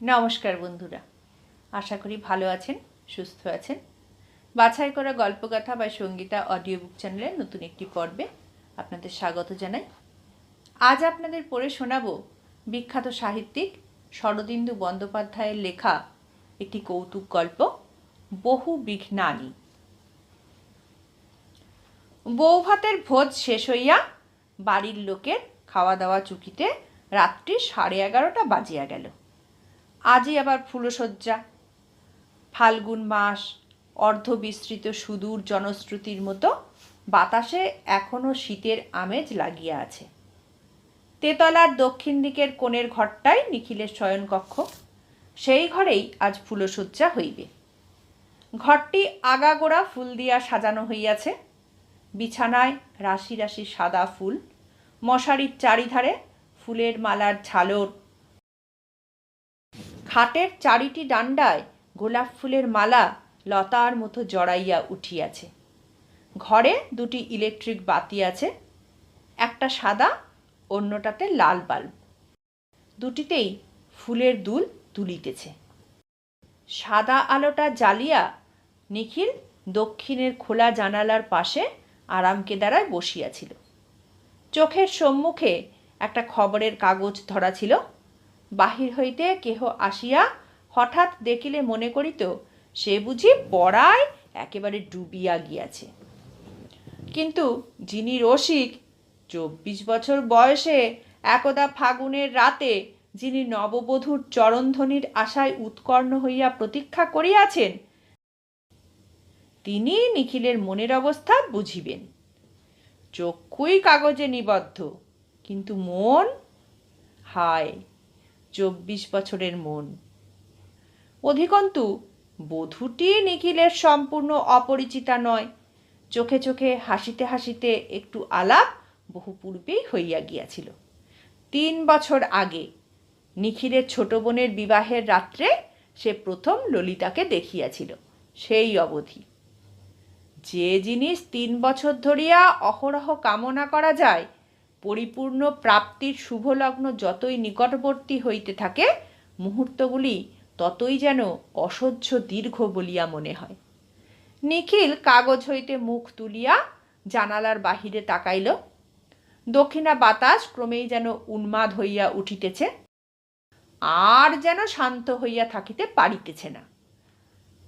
নমস্কার বন্ধুরা। আশা করি ভালো আছেন, সুস্থ আছেন। বাছাই করা গল্পকথা বা সঙ্গীতা অডিও বুক চ্যানেলের নতুন একটি পর্বে আপনাদের স্বাগত জানাই। আজ আপনাদের পড়ে শোনাবো বিখ্যাত সাহিত্যিক শরদিন্দু বন্দ্যোপাধ্যায়ের লেখা একটি কৌতুক গল্প, বহু বিঘ্নানি। বৌভাতের ভোজ শেষ হইয়া বাড়ির লোকের খাওয়া দাওয়া চুকিতে রাত্রি সাড়ে এগারোটা বাজিয়া গেল। আজই আবার ফুলশয্যা। ফাল্গুন মাস, অর্ধবিস্তৃত সুদূর জনশ্রুতির মতো বাতাসে এখনও শীতের আমেজ লাগিয়া আছে। তেতলার দক্ষিণ দিকের কোণের ঘরটাই নিখিলের শয়নকক্ষ। সেই ঘরেই আজ ফুলশয্যা হইবে। ঘরটি আগাগোড়া ফুল দিয়া সাজানো হইয়াছে। বিছানায় রাশি রাশি সাদা ফুল। মশারির চারিধারে ফুলের মালার ঝালর খাটের চারিটি ডান্ডায় গোলাপ ফুলের মালা লতার মতো জড়াইয়া উঠিয়াছে। ঘরে দুটি ইলেকট্রিক বাতি আছে, একটা সাদা, অন্যটাতে লাল বাল্ব। দুটিতেই ফুলের দুল তুলিতেছে। সাদা আলোটা জ্বালিয়া নিখিল দক্ষিণের খোলা জানালার পাশে আরাম কেদারায় বসিয়াছিল। চোখের সম্মুখে একটা খবরের কাগজ ধরা ছিল। বাহির হইতে কেহ আসিয়া হঠাৎ দেখিলে মনে করিত, সে বুঝি পড়ায় একেবারে ডুবিয়া গিয়াছে। কিন্তু যিনি রসিক, চব্বিশ বছর বয়সে একদা ফাগুনের রাতে যিনি নববধূর চরণধ্বনির আশায় উৎকর্ণ হইয়া প্রতীক্ষা করিয়াছেন, তিনি নিখিলের মনের অবস্থা বুঝিবেন। চক্ষুই কাগজে নিবদ্ধ, কিন্তু মন, হায় চব্বিশ বছরের মন। অধিকন্তু, বধূটি নিখিলের সম্পূর্ণ অপরিচিতা নয়। চোখে চোখে, হাসিতে হাসিতে একটু আলাপ বহু পূর্বেই হইয়া গিয়াছিল। তিন বছর আগে, নিখিলের ছোট বোনের বিবাহের রাত্রে সে প্রথম ললিতাকে দেখিয়াছিল, সেই অবধি। যে জিনিস তিন বছর ধরিয়া অহরহ কামনা করা যায় পরিপূর্ণ প্রাপ্তির শুভলগ্ন যতই নিকটবর্তী হইতে থাকে, মুহূর্তগুলি ততই যেন অসহ্য দীর্ঘ বলিয়া মনে হয়। নিখিল কাগজ হইতে মুখ তুলিয়া জানালার বাহিরে তাকাইল। দক্ষিণা বাতাস ক্রমেই যেন উন্মাদ হইয়া উঠিতেছে। আর যেন শান্ত হইয়া থাকিতে পারিতেছে না।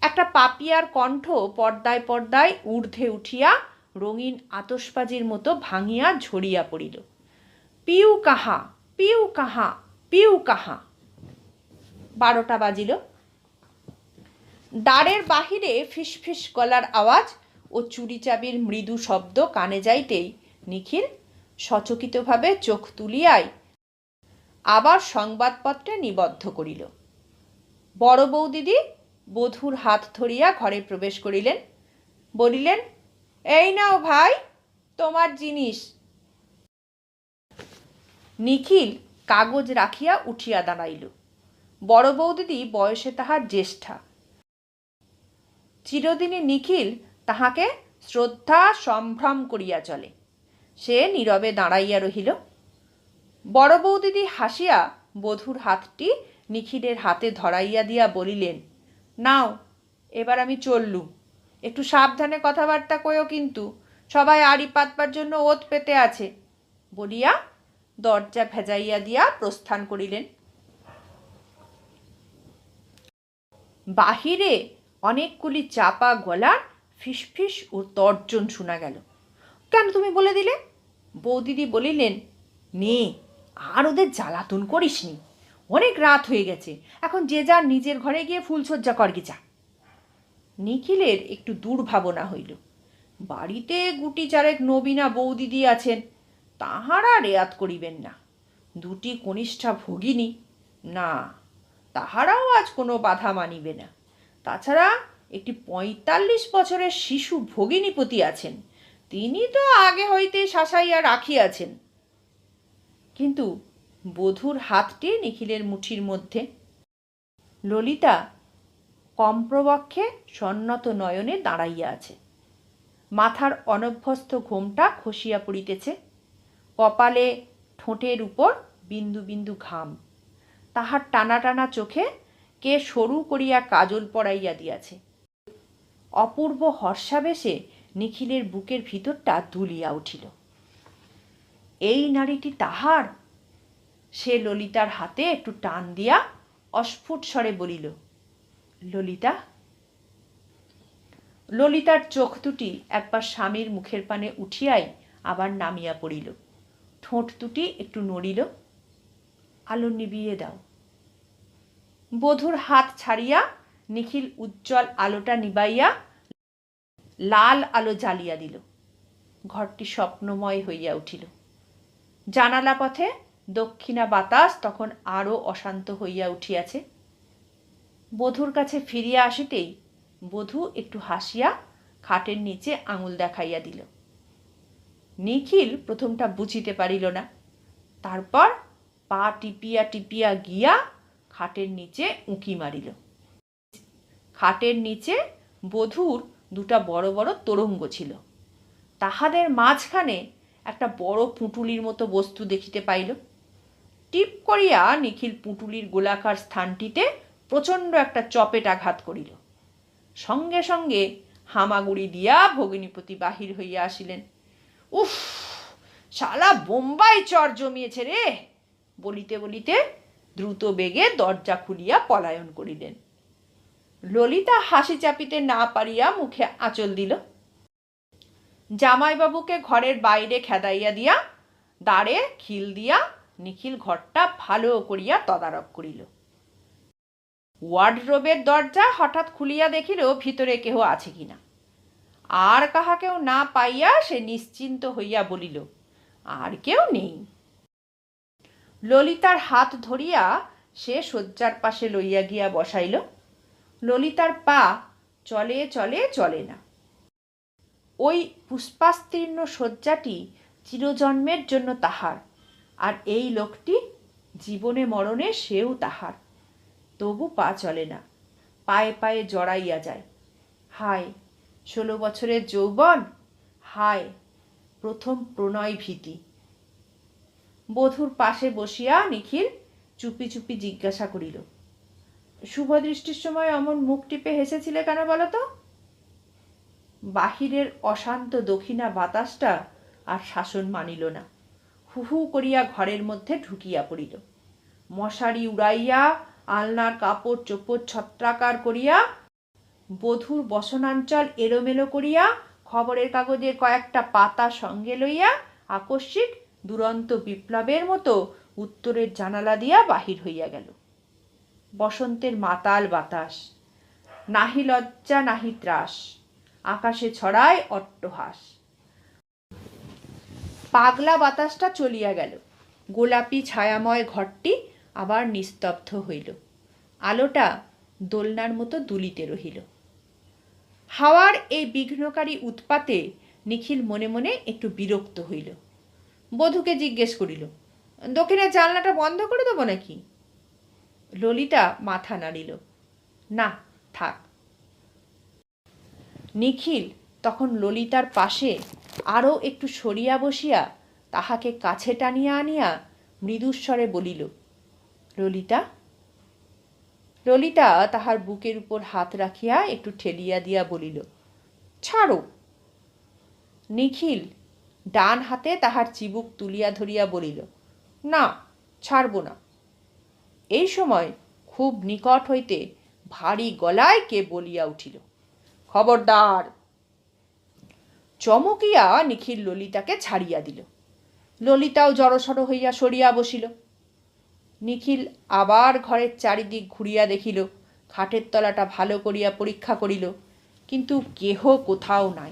একটা পাপিয়ার কণ্ঠ পর্দায় পর্দায় ঊর্ধ্বে উঠিয়া রঙিন আতসবাজির মতো ভাঙিয়া ঝরিয়া পড়িল। পিউ কাহা পিউ কাহা পিউ কাহা। বারোটা বাজিল। দ্বারের বাহিরে ফিসফিস গলার আওয়াজ ও চুরি চাবির মৃদু শব্দ কানে যাইতেই নিখিল সচকিতভাবে চোখ তুলিয়াই আবার সংবাদপত্রে নিবদ্ধ করিল। বড় বৌদিদি বধূর হাত ধরিয়া ঘরে প্রবেশ করিলেন। বলিলেন এই নাও ভাই, তোমার জিনিস। নিখিল কাগজ রাখিয়া উঠিয়া দাঁড়াইল। বড় বৌদিদি বয়সে তাহার জ্যেষ্ঠা। চিরদিনই নিখিল তাহাকে শ্রদ্ধা সম্ভ্রম করিয়া চলে। সে নীরবে দাঁড়াইয়া রহিল। বড় বৌদিদি হাসিয়া বধূর হাতটি নিখিলের হাতে ধরাইয়া দিয়া বলিলেন, নাও, এবার আমি চললুম। একটু সাবধানে কথাবার্তা কয়ও কিন্তু। সবাই আড়ি পাতবার জন্য ওত পেতে আছে। বলিয়া দরজা ভেজাইয়া দিয়া প্রস্থান করিলেন। বাহিরে অনেকগুলি চাপা গলার ফিসফিস ও তর্জন শোনা গেল। কেন তুমি বলে দিলে? বৌদিদি বলিলেন, নে, আর ওদের জ্বালাতন করিসনি। অনেক রাত হয়ে গেছে। এখন যে যার নিজের ঘরে গিয়ে ফুলসজ্জা করগে যা। নিখিলের একটু দুর্ভাবনা হইল। বাড়িতে গুটি চারেক নবীনা বৌদিদি আছেন তাহারা রেয়াত করিবেন না। দুটি কনিষ্ঠা ভগিনী, না, তাহারাও আজ কোনো বাধা মানিবে না। তাছাড়া একটি পঁয়তাল্লিশ বছরের শিশু ভগিনীপতি আছেন, তিনি তো আগে হইতে শাসাইয়া রাখিয়াছেন। কিন্তু বধূর হাতটি নিখিলের মুঠির মধ্যে। ললিতা কম্প্রবক্ষে সন্নত নয়নে দাঁড়াইয়া আছে। মাথার অনভ্যস্ত ঘোমটা খসিয়া পড়িতেছে। কপালে ঠোঁটের উপর বিন্দু বিন্দু ঘাম। তাহার টানা টানা চোখে কে সরু করিয়া কাজল পড়াইয়া দিয়াছে। অপূর্ব হর্ষাবেশে নিখিলের বুকের ভিতরটা দুলিয়া উঠিল। এই নারীটি তাহার? সে ললিতার হাতে একটু টান দিয়া অস্ফুট স্বরে বলিল ললিতা? ললিতার চোখ দুটি একবার স্বামীর মুখের পানে উঠিয়াই আবার নামিয়া পড়িল। ঠোঁট দুটি একটু নড়িল। আলো নিবিয়ে দাও। বধূর হাত ছাড়িয়া নিখিল উজ্জ্বল আলোটা নিবাইয়া লাল আলো জ্বালিয়া দিল। ঘরটি স্বপ্নময় হইয়া উঠিল। জানালা পথে দক্ষিণা বাতাস তখন আরও অশান্ত হইয়া উঠিয়াছে। বধূর কাছে ফিরিয়া আসিতেই বধূ একটু হাসিয়া খাটের নিচে আঙুল দেখাইয়া দিল। নিখিল প্রথমটা বুঝিতে পারিল না। তারপর পা টিপিয়া টিপিয়া গিয়া খাটের নিচে উঁকি মারিল। খাটের নিচে বধূর দুটা বড় বড় তোরঙ্গ ছিল। তাহাদের মাঝখানে একটা বড় পুঁটুলির মতো বস্তু দেখিতে পাইল। টিপ করিয়া নিখিল পুঁটুলির গোলাকার স্থানটিতে প্রচণ্ড একটা চপেট আঘাত করিল। সঙ্গে সঙ্গে হামাগুড়ি দিয়া ভগিনীপতি বাহির হইয়া আসিলেন। উফ, শালা বোম্বাই চর জমিয়েছে রে! বলিতে বলিতে দ্রুত বেগে দরজা খুলিয়া পলায়ন করিলেন। ললিতা হাসি চাপিতে না পারিয়া মুখে আঁচল দিল। জামাইবাবুকে ঘরের বাইরে খেদাইয়া দিয়া, দ্বারে খিল দিয়া নিখিল ঘরটা ভালো করিয়া তদারক করিল। ওয়ার্ডরোবের দরজা হঠাৎ খুলিয়া দেখিল ভিতরে কেহ আছে কিনা। আর কাহাকেও না পাইয়া সে নিশ্চিন্ত হইয়া বলিল, আর কেউ নেই। ললিতার হাত ধরিয়া সে শয্যার পাশে লইয়া গিয়া বসাইল। ললিতার পা চলে চলে চলে না। ওই পুষ্পাস্তীর্ণ শয্যাটি চিরজন্মের জন্য তাহার, আর এই লোকটি জীবনে মরণে সেও তাহার। তবু পা চলে না। পায়ে পায়ে জড়াইয়া যায়। হায়, ষোলো বছরের যৌবন? হায়, প্রথম প্রণয় ভীতি। বধূর পাশে বসিয়া নিখিল চুপি চুপি জিজ্ঞাসা করিল শুভদৃষ্টির সময় অমন মুখ টিপে হেসেছিলে কেন বলো তো? বাহিরের অশান্ত দক্ষিণা বাতাসটা আর শাসন মানিল না। হু হু করিয়া ঘরের মধ্যে ঢুকিয়া পড়িল। মশারি উড়াইয়া আলনার কাপড় চোপড় ছত্রাকার করিয়া, বধূর বসনাঞ্চল এলোমেলো করিয়া, খবরের কাগজের কয়েকটা পাতা সঙ্গে লইয়া, আকস্মিক দুরন্ত বিপ্লবের মতো উত্তরের জানালা দিয়া বাহির হইয়া গেল। বসন্তের মাতাল বাতাস, নাহি লজ্জা, নাহি ত্রাস, আকাশে ছড়ায় অট্টহাস। পাগলা বাতাসটা চলিয়া গেল। গোলাপি ছায়াময় ঘরটি আবার নিস্তব্ধ হইল। আলোটা দোলনার মতো দুলিতে রহিল। হাওয়ার এই বিঘ্নকারী উৎপাতে নিখিল মনে মনে একটু বিরক্ত হইল। বধূকে জিজ্ঞেস করিল, দক্ষিণের জানলাটা বন্ধ করে দেবো নাকি? ললিতা মাথা নাড়িল, না, থাক। নিখিল তখন ললিতার পাশে আরও একটু সরিয়া বসিয়া তাহাকে কাছে টানিয়া আনিয়া মৃদুস্বরে বলিল ললিতা। ললিতা তাহার বুকের উপর হাত রাখিয়া একটু ঠেলিয়া দিয়া বলিল, ছাড়ো। নিখিল ডান হাতে তাহার চিবুক তুলিয়া ধরিয়া বলিল, না, ছাড়ব না। এই সময় খুব নিকট হইতে ভারী গলায় কে বলিয়া উঠিল, খবরদার। চমকিয়া নিখিল ললিতাকে ছাড়িয়া দিল। ললিতাও জড়সড় হইয়া সরিয়া বসিল। নিখিল আবার ঘরের চারিদিক ঘুরিয়া দেখিল, খাটের তলাটা ভালো করিয়া পরীক্ষা করিল, কিন্তু কেহ কোথাও নাই।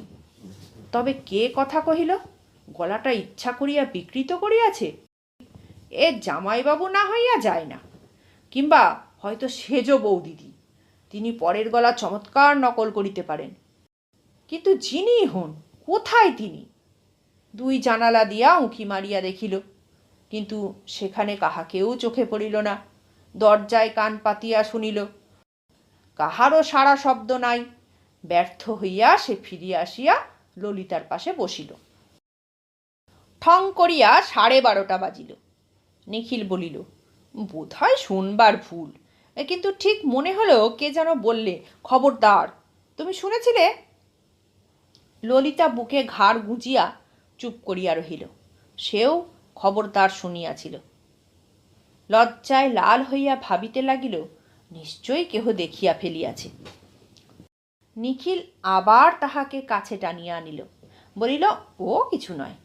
তবে কে কথা কহিল? গলাটা ইচ্ছা করিয়া বিকৃত করিয়াছে? এ জামাইবাবু না হইয়া যায় না। কিংবা হয়তো সেজ বৌদিদি, তিনি পরের গলা চমৎকার নকল করিতে পারেন। কিন্তু যিনি হন, কোথায় তিনি? দুই জানালা দিয়া উঁকি মারিয়া দেখিল কিন্তু সেখানে কাহাকেও চোখে পড়িল না। দরজায় কান পাতিয়া শুনিল, কাহারও সারা শব্দ নাই। ব্যর্থ হইয়া সে ফিরিয়া আসিয়া ললিতার পাশে বসিল। ঠং করিয়া সাড়ে বারোটা বাজিল। নিখিল বলিল, বোধহয় শুনবার ভুল। কিন্তু ঠিক মনে হলো কে যেন বললে, খবরদার, তুমি শুনেছিলে ললিতা বুকে ঘাড় গুঁজিয়া চুপ করিয়া রহিল। সেও খবরদার শুনিয়াছিল। লজ্জায় লাল হইয়া ভাবিতে লাগিল, নিশ্চয়ই কেহ দেখিয়া ফেলিয়াছে। নিখিল আবার তাহাকে কাছে টানিয়া আনিল, বলিল, ও কিছু নয়।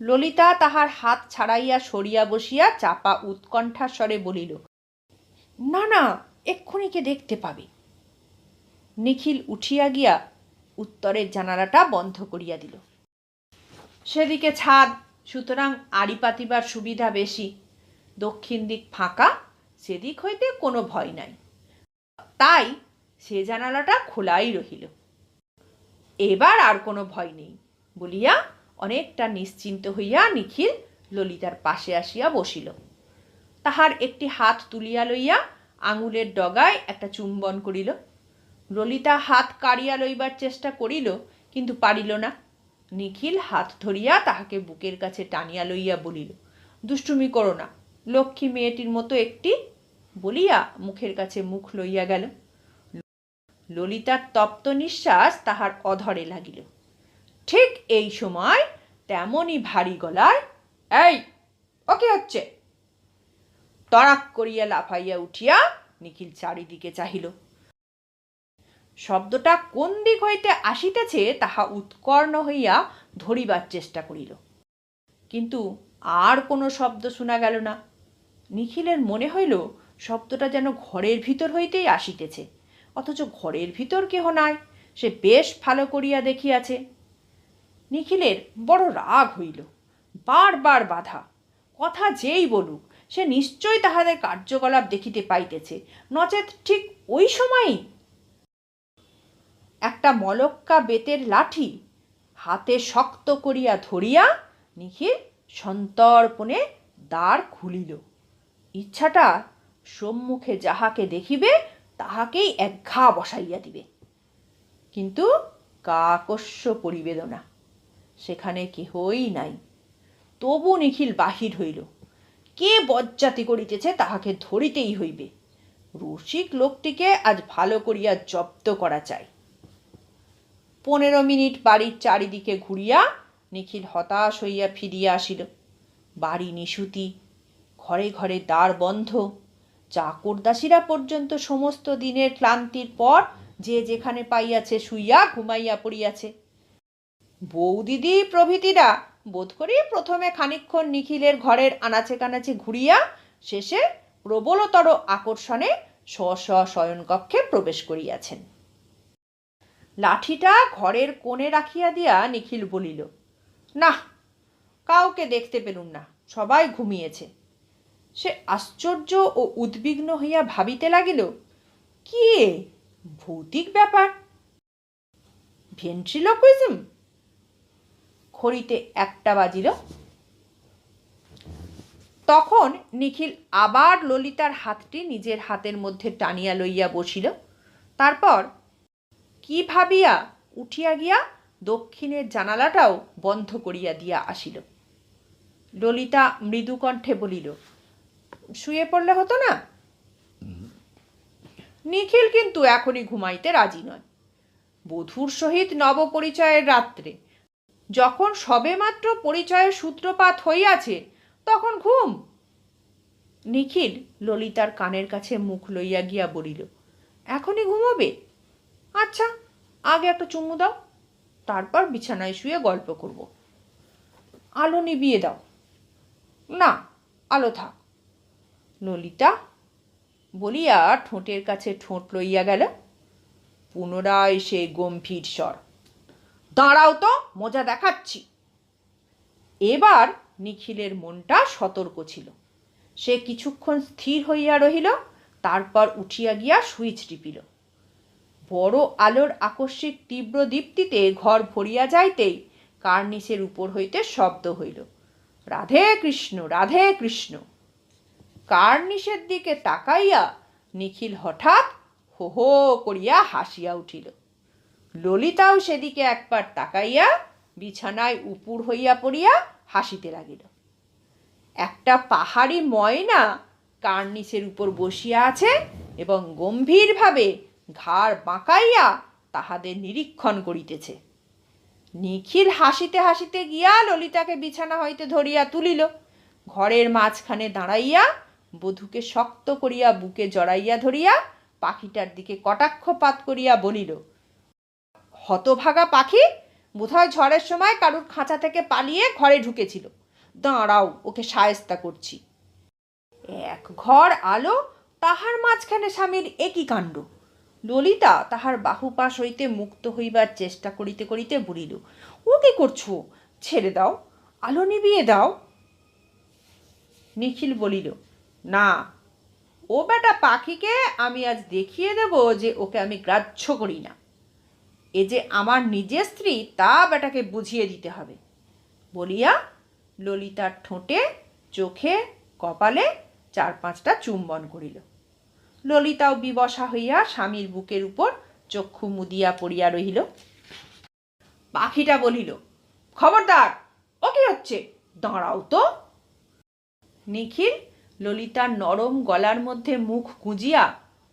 ললিতা তাহার হাত ছাড়াইয়া সরিয়া বসিয়া চাপা উৎকণ্ঠা স্বরে বলিল, না না, এক্ষুনি কে দেখতে পাবে? নিখিল উঠিয়া গিয়া উত্তরের জানালাটা বন্ধ করিয়া দিল। সেদিকে ছাদ সুতরাং আড়ি পাতিবার সুবিধা বেশি। দক্ষিণ দিক ফাঁকা, সেদিক হইতে কোনো ভয় নাই। তাই সে জানালাটা খোলাই রহিল। এবার আর কোনো ভয় নেই, বলিয়া অনেকটা নিশ্চিন্ত হইয়া নিখিল ললিতার পাশে আসিয়া বসিল। তাহার একটি হাত তুলিয়া লইয়া আঙুলের ডগায় একটা চুম্বন করিল। ললিতা হাত কাড়িয়া লইবার চেষ্টা করিল, কিন্তু পারিল না। নিখিল হাত ধরিয়া তাহাকে বুকের কাছে টানিয়া লইয়া বলিল, দুষ্টুমি করো না। লক্ষ্মী মেয়েটির মতো একটি বলিয়া মুখের কাছে মুখ লইয়া গেল। ললিতার তপ্ত নিঃশ্বাস তাহার অধরে লাগিল। ঠিক এই সময় তেমনই ভারী গলায়, এই ওকে হচ্ছে? তড়াক করিয়া লাফাইয়া উঠিয়া নিখিল চারিদিকে চাহিল। শব্দটা কোন দিক হইতে আসিতেছে তাহা উৎকর্ণ হইয়া ধরিবার চেষ্টা করিল। কিন্তু আর কোনো শব্দ শোনা গেল না। নিখিলের মনে হইল, শব্দটা যেন ঘরের ভিতর হইতেই আসিতেছে, অথচ ঘরের ভিতর কেহ নাই, সে বেশ ভালো করিয়া দেখিয়াছে। নিখিলের বড় রাগ হইল, বারবার বাধা, কথা যেই বলুক, সে নিশ্চয়ই তাহাদের কার্যকলাপ দেখিতে পাইতেছে, নচেত ঠিক ওই সময়ই একটা মলক্কা বেতের লাঠি হাতে শক্ত করিয়া ধরিয়া নিখিল সন্তর্পণে দ্বার খুলিল। ইচ্ছাটা সম্মুখে যাহাকে দেখিবে, তাহাকেই এক ঘা বসাইয়া দিবে। কিন্তু কাকস্য পরিবেদনা, সেখানে কেহই নাই। তবু নিখিল বাহির হইল। কে বজ্জাতি করিতেছে, তাহাকে ধরিতেই হইবে। রসিক লোকটিকে আজ ভালো করিয়া জব্দ করা চাই। পনেরো মিনিট বাড়ির চারিদিকে ঘুরিয়া নিখিল হতাশ হইয়া ফিরিয়া আসিল। বাড়ি নিশুতি, ঘরে ঘরে দ্বার বন্ধ। চাকরদাসীরা পর্যন্ত সমস্ত দিনের ক্লান্তির পর যে যেখানে পাইয়াছে শুইয়া ঘুমাইয়া পড়িয়াছে। বৌদিদি প্রভৃতিরা বোধ করি প্রথমে খানিক্ষণ নিখিলের ঘরের আনাচে কানাচে ঘুরিয়া শেষে প্রবলতর আকর্ষণে স্ব স্ব শয়নকক্ষে প্রবেশ করিয়াছেন। লাঠিটা ঘরের কোণে রাখিয়া দিয়া নিখিল বলিল না কাউকে দেখতে পেলুম না, সবাই ঘুমিয়েছে। সে আশ্চর্য ও উদ্বিগ্ন হইয়া ভাবিতে লাগিল, কি ভৌতিক ব্যাপার। ভেন্ট্রিলকুইজম? খড়িতে একটা বাজিল। তখন নিখিল আবার ললিতার হাতটি নিজের হাতের মধ্যে টানিয়া লইয়া বসিল। তারপর কি ভাবিয়া উঠিয়া গিয়া দক্ষিণের জানালাটাও বন্ধ করিয়া দিয়া আসিল। ললিতা মৃদু কণ্ঠে বলিল, শুয়ে পড়লে হতো না? নিখিল কিন্তু এখনই ঘুমাইতে রাজি নয়। বধূর সহিত নবপরিচয়ের রাত্রে যখন সবেমাত্র পরিচয়ের সূত্রপাত হইয়াছে, তখন ঘুম? নিখিল ললিতার কানের কাছে মুখ লইয়া গিয়া বলিল, এখনই ঘুমোবে? আচ্ছা আগে একটা চুমু দাও, তারপর বিছানায় শুয়ে গল্প করব। আলো নিবিয়ে দাও। না, আলো থাক। ললিতা বলিয়া ঠোঁটের কাছে ঠোঁট লইয়া গেল। পুনরায় সে গম্ভীর স্বর। দাঁড়াও তো, মজা দেখাচ্ছি। এবার নিখিলের মনটা সতর্ক ছিল। সে কিছুক্ষণ স্থির হইয়া রহিল, তারপর উঠিয়া গিয়া সুইচ টিপিল। বড় আলোর আকস্মিক তীব্র দীপ্তিতে ঘর ভরিয়া যাইতেই কার্নিসের উপর হইতে শব্দ হইল, রাধে কৃষ্ণ রাধে কৃষ্ণ। কার্নিসের দিকে তাকাইয়া নিখিল হঠাৎ হো হো করিয়া হাসিয়া উঠিল। ললিতাও সেদিকে একবার তাকাইয়া বিছানায় উপুর হইয়া পড়িয়া হাসিতে লাগিল। একটা পাহাড়ি ময়না কার্নিসের উপর বসিয়া আছে এবং গম্ভীরভাবে ঘাড় বাঁকাইয়া তাহাদের নিরীক্ষণ করিতেছে। নিখিল হাসিতে হাসিতে গিয়া ললিতাকে বিছানা হইতে ধরিয়া তুলিল। ঘরের মাঝখানে দাঁড়াইয়া বধূকে শক্ত করিয়া বুকে জড়াইয়া ধরিয়া পাখিটার দিকে কটাক্ষপাত করিয়া বলিল, হতভাগা পাখি, বোধহয় ঝড়ের সময় কারুর খাঁচা থেকে পালিয়ে ঘরে ঢুকেছিল। দাঁড়াও, ওকে সায়স্তা করছি। এক ঘর আলো তাহার মাঝখানে স্বামীর একই কাণ্ড। ললিতা তাহার বাহুপাশ হইতে মুক্ত হইবার চেষ্টা করিতে করিতে বলিল, ও কি করছ? ছেড়ে দাও, আলো নিবিয়ে দাও। নিখিল বলিল, না, ও বেটা পাখিকে আমি আজ দেখিয়ে দেব যে ওকে আমি গ্রাহ্য করি না। এ যে আমার নিজের স্ত্রী, তা বেটাকে বুঝিয়ে দিতে হবে। বলিয়া ললিতার ঠোঁটে, চোখে, কপালে চার পাঁচটা চুম্বন করিল। ললিতাও বিবসা হইয়া স্বামীর বুকের উপর চক্ষু মুদিয়া পড়িয়া রহিল। পাখিটা বলিল, খবরদার, ও কি হচ্ছে? দাঁড়াও তো। নিখিল ললিতার নরম গলার মধ্যে মুখ গুঁজিয়া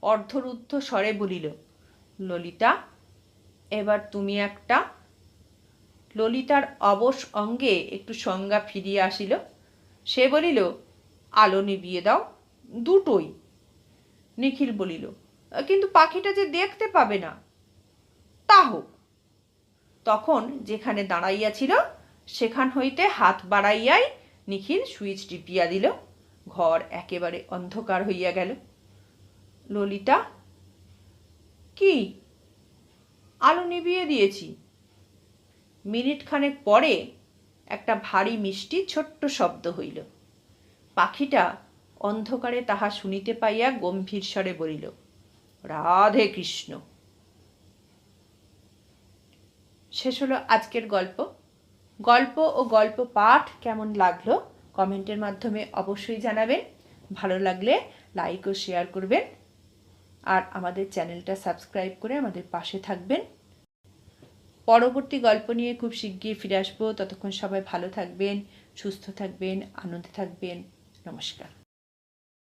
অর্ধরুদ্ধ স্বরে বলিল, ললিতা, এবার তুমি একটা ললিতার অবশ অঙ্গে একটু সংজ্ঞা ফিরিয়া আসিল। সে বলিল, আলো নিবিয়ে দাও, দুটোই। নিখিল বলিল, কিন্তু পাখিটা যে দেখতে পাবে না, তা হোক। তখন যেখানে দাঁড়াইয়াছিল সেখান হইতে হাত বাড়াইয়াই নিখিল সুইচ টিপিয়া দিল। ঘর একেবারে অন্ধকার হইয়া গেল। ললিতা, কি? আলো নিভিয়ে দিয়েছি। মিনিট খানেক পরে একটা ভারী মিষ্টি ছোট্ট শব্দ হইল। পাখিটা অন্ধকারে তাহা শুনিতে পাইয়া গম্ভীর স্বরে বলিল, রাধে কৃষ্ণ! শেষ হলো আজকের গল্প। গল্প ও গল্প পাঠ কেমন লাগল কমেন্টের মাধ্যমে অবশ্যই জানাবেন। ভালো লাগলে লাইক ও শেয়ার করবেন। আর আমাদের চ্যানেলটা সাবস্ক্রাইব করে আমাদের পাশে থাকবেন। পরবর্তী গল্প নিয়ে খুব শিগগির ফিরে আসব। ততক্ষণ সবাই ভালো থাকবেন, সুস্থ থাকবেন, আনন্দে থাকবেন। নমস্কার।